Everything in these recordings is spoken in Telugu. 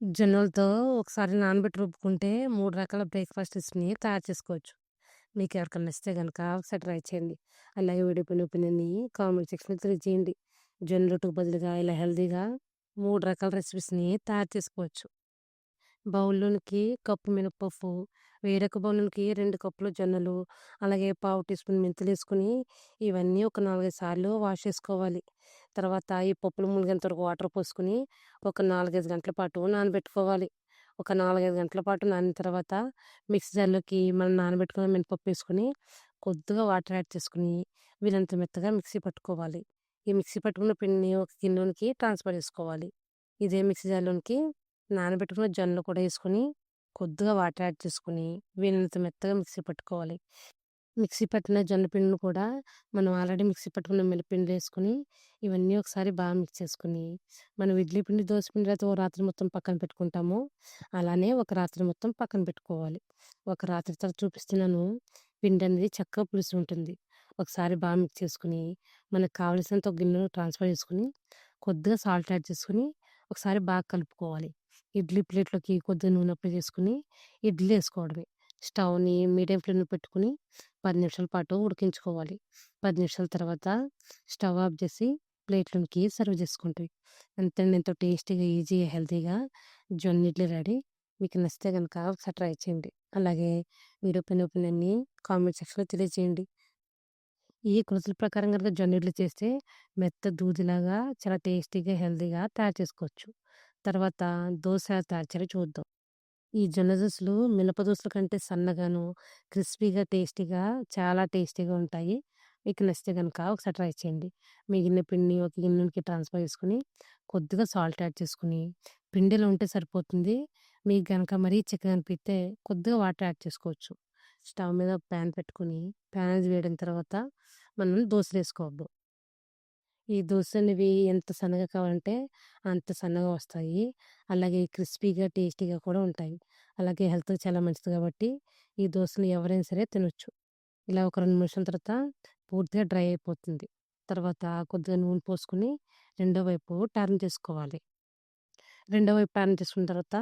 జొన్నలతో ఒకసారి నానబెట్టి రుబ్బుకుంటే మూడు రకాల బ్రేక్‌ఫాస్ట్స్‌ని తయారు చేసుకోవచ్చు. మీకు ఎవరికైనా నచ్చితే కనుక ఒకసారి ట్రై చేయండి. అలాగే వీడియో పైన ఒపీనియన్‌ని కామెంట్ సెక్షన్‌లో తెలియజేయండి. జొన్న రొట్టుకు బదులుగా ఇలా హెల్తీగా మూడు రకాల రెసిపీస్‌ని తయారు చేసుకోవచ్చు. బౌల్‌లోనికి కప్పు మినపప్పు, వేరొక బౌల్‌లోనికి రెండు కప్పులు జొన్నలు, అలాగే పావు టీ స్పూన్ మెంతులేసుకొని ఇవన్నీ ఒక 4, 5 సార్లు వాష్ చేసుకోవాలి. తర్వాత ఈ పప్పులు మునిగేంత వరకు వాటర్ పోసుకొని ఒక 4, 5 గంటల పాటు నానబెట్టుకోవాలి. ఒక 4, 5 గంటల పాటు నానిన తర్వాత మిక్సీ జార్‌లోకి మనం నానబెట్టుకున్న మినపప్పు వేసుకొని కొద్దిగా వాటర్ యాడ్ చేసుకొని వీలంత మెత్తగా మిక్సీ పట్టుకోవాలి. ఈ మిక్సీ పట్టుకున్న పిండిని ఒక గిన్నెలోనికి ట్రాన్స్‌ఫర్ చేసుకోవాలి. ఇదే మిక్సీ జార్‌లోనికి నానబెట్టుకున్న జొన్నలు కూడా వేసుకొని కొద్దిగా వాటర్ యాడ్ చేసుకొని వీలంత మెత్తగా మిక్సీ పట్టుకోవాలి. మిక్సీ పట్టిన జొన్నపిండిని కూడా మనం ఆల్రెడీ మిక్సీ పట్టుకున్న మినపిండిలో వేసుకుని ఇవన్నీ ఒకసారి బాగా మిక్స్ చేసుకొని మనం ఇడ్లీ పిండి, దోస పిండి అయితే ఓ రాత్రి మొత్తం పక్కన పెట్టుకుంటామో అలానే ఒక రాత్రి మొత్తం పక్కన పెట్టుకోవాలి. ఒక రాత్రి తర్వాత చూపిస్తున్నాను. పిండి అనేది చక్కగా పులుసు ఉంటుంది. ఒకసారి బాగా మిక్స్ చేసుకొని మనకు కావలసినంత ఒక గిన్నెలో ట్రాన్స్‌ఫర్ చేసుకొని కొద్దిగా సాల్ట్ యాడ్ చేసుకొని ఒకసారి బాగా కలుపుకోవాలి. ఇడ్లీ ప్లేట్‌లోకి కొద్దిగా నూనె అప్లై చేసుకొని ఇడ్లీ వేసుకోవడమే. స్టవ్‌ని మీడియం ఫ్లేమ్‌లో పెట్టుకొని పది నిమిషాల పాటు ఉడికించుకోవాలి. పది నిమిషాల తర్వాత స్టవ్ ఆఫ్ చేసి ప్లేట్‌లోకి సర్వ్ చేసుకుంటాయి అంతేనండి ఎంతో టేస్టీగా, ఈజీగా, హెల్తీగా జొన్న ఇడ్లీ రెడీ. మీకు నచ్చితే కనుక ఒకసారి ట్రై చేయండి. అలాగే మీరు పైన ఒపీనియన్‌ని కామెంట్ సెక్షన్‌లో తెలియజేయండి. ఈ కొలతల ప్రకారం కనుక జొన్న ఇడ్లీ చేస్తే మెత్త దూదిలాగా చాలా టేస్టీగా, హెల్తీగా తయారు చేసుకోవచ్చు. తర్వాత దోశ తయారు చేయాలి చూద్దాం. ఈ జొన్న దోసలు మినప దోసల కంటే సన్నగాను, క్రిస్పీగా, టేస్టీగా చాలా టేస్టీగా ఉంటాయి. మీకు నచ్చితే గనక ఒకసారి ట్రై చేయండి. మిగిలిన పిండిని ఒక గిన్నెలోకి ట్రాన్స్‌ఫర్ చేసుకొని కొద్దిగా సాల్ట్ యాడ్ చేసుకొని పిండి ఉంటే సరిపోతుంది. మీకు గనక మరీ చిక్కగా అనిపిస్తే కొద్దిగా వాటర్ యాడ్ చేసుకోవచ్చు. స్టవ్ మీద ప్యాన్ పెట్టుకొని ప్యాన్ అనేది వేడైన తర్వాత మనం దోసలేసుకోవద్దు. ఈ దోశనివి అనేవి ఎంత సన్నగా కావాలంటే అంత సన్నగా వస్తాయి. అలాగే క్రిస్పీగా, టేస్టీగా కూడా ఉంటాయి. అలాగే హెల్త్‌కి చాలా మంచిది కాబట్టి ఈ దోశలు ఎవరైనా సరే తినొచ్చు. ఇలా ఒక రెండు నిమిషాల తర్వాత పూర్తిగా డ్రై అయిపోతుంది. తర్వాత కొద్దిగా నూనె పోసుకొని రెండో వైపు టర్న్ చేసుకోవాలి. రెండో వైపు టర్న్ చేసుకున్న తర్వాత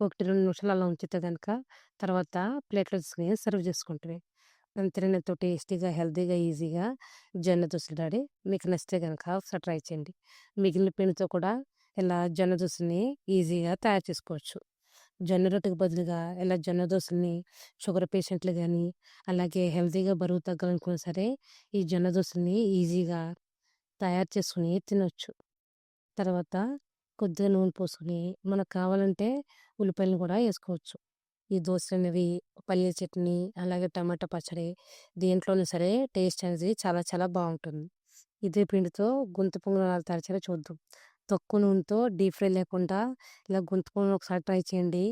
1, 2 నిమిషాలు అలా ఉంచితే కనుక తర్వాత ప్లేట్‌లో తీసుకుని సర్వ్ చేసుకుంటుంది అంతేనండి ఎంతో టేస్టీగా, హెల్తీగా, ఈజీగా జొన్న దోసలు రెడీ. మీకు నచ్చితే కనుక ఒకసారి ట్రై చేయండి. మిగిలిన పిండితో కూడా ఇలా జొన్న దోసలని ఈజీగా తయారు చేసుకోవచ్చు. జొన్న రొట్టెకి బదులుగా ఇలా జొన్న దోశల్ని షుగర్ పేషెంట్లు కానీ అలాగే హెల్తీగా బరువు తగ్గాలనుకున్నా సరే ఈ జొన్న దోశల్ని ఈజీగా తయారు చేసుకొని తినొచ్చు. తర్వాత కొద్దిగా నూనె పోసుకొని మనకు కావాలంటే ఉల్లిపాయలను కూడా వేసుకోవచ్చు. ఈ దోసలనేవి పల్లీల చట్నీ, అలాగే టమాటా పచ్చడి దేంట్లోనే సరే టేస్ట్ అనేది చాలా చాలా బాగుంటుంది ఇదే పిండితో గుంత పొంగనాలు ఎలా చూద్దాం. తక్కువ నూనెతో డీప్ ఫ్రై లేకుండా ఇలా గుంత పొంగలు ఒకసారి ట్రై చేయండి.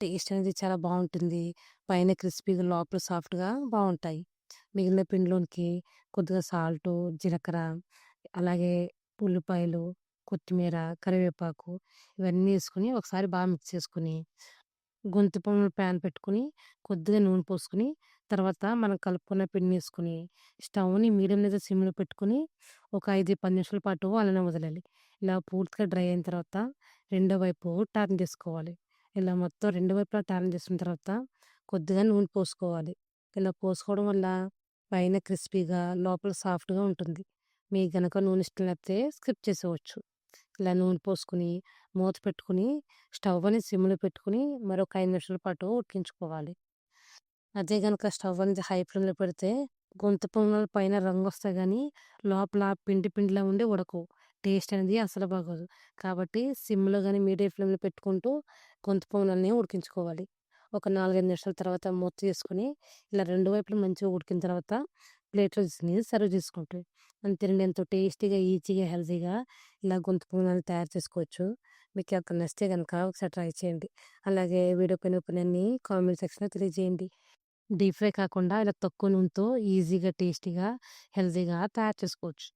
టేస్ట్ అనేది చాలా బాగుంటుంది పైన క్రిస్పీగా, లోపల సాఫ్ట్‌గా బాగుంటాయి మిగిలిన పిండిలోనికి కొద్దిగా సాల్టు, జీలకర్ర, అలాగే ఉల్లిపాయలు, కొత్తిమీర, కరివేపాకు ఇవన్నీ వేసుకొని ఒకసారి బాగా మిక్స్ చేసుకొని గొంతు పొంగనాలు ప్యాన్ పెట్టుకొని కొద్దిగా నూనె పోసుకొని తర్వాత మనం కలుపుకున్న పిండి వేసుకొని స్టవ్‌ని మీడియం లేదా సిమ్‌లో పెట్టుకొని ఒక 5, 10 నిమిషాల పాటు అలానే వదలాలి. ఇలా పూర్తిగా డ్రై అయిన తర్వాత రెండో వైపు టర్న్ చేసుకోవాలి. ఇలా మొత్తం రెండు వైపులా టర్న్ చేసుకున్న తర్వాత కొద్దిగా నూనె పోసుకోవాలి. ఇలా పోసుకోవడం వల్ల పైన క్రిస్పీగా, లోపల సాఫ్ట్‌గా ఉంటుంది. మీకు గనక నూనె ఇష్టం లేకపోతే స్కిప్ చేసేవచ్చు ఇలా నూనె పోసుకొని మూత పెట్టుకొని స్టవ్ అని సిమ్‌లో పెట్టుకొని మరొక ఐదు నిమిషాల పాటు ఉడికించుకోవాలి. అదే కనుక స్టవ్ అనేది హై ఫ్లేమ్‌లో పెడితే గొంత పొంగల పైన రంగు వస్తాయి కానీ లోపల పిండి పిండిలా ఉండి ఉడకవు. టేస్ట్ అనేది అసలు బాగోదు. కాబట్టి సిమ్‌లో కానీ మీడియం ఫ్లేమ్‌లో పెట్టుకుంటూ గొంత పొంగనాలని ఉడికించుకోవాలి. ఒక 4, 5 నిమిషాల తర్వాత మూత తీసుకుని ఇలా రెండు వైపులా మంచిగా ఉడికిన తర్వాత ప్లేట్‌లో తీసుకొని సర్వ్ చేసుకుంటే అంతేనండి ఎంతో టేస్టీగా, ఈజీగా, హెల్తీగా ఇలా గొంతు పొంగనాలు తయారు చేసుకోవచ్చు. మీకు ఎవరికైనా నచ్చితే కనుక ఒకసారి ట్రై చేయండి. అలాగే వీడియో పైన ఒపీనియన్‌ని కామెంట్ సెక్షన్‌లో తెలియజేయండి. డీప్ ఫ్రై కాకుండా ఇలా తక్కువ నూనెతో ఈజీగా, టేస్టీగా, హెల్తీగా తయారు చేసుకోవచ్చు.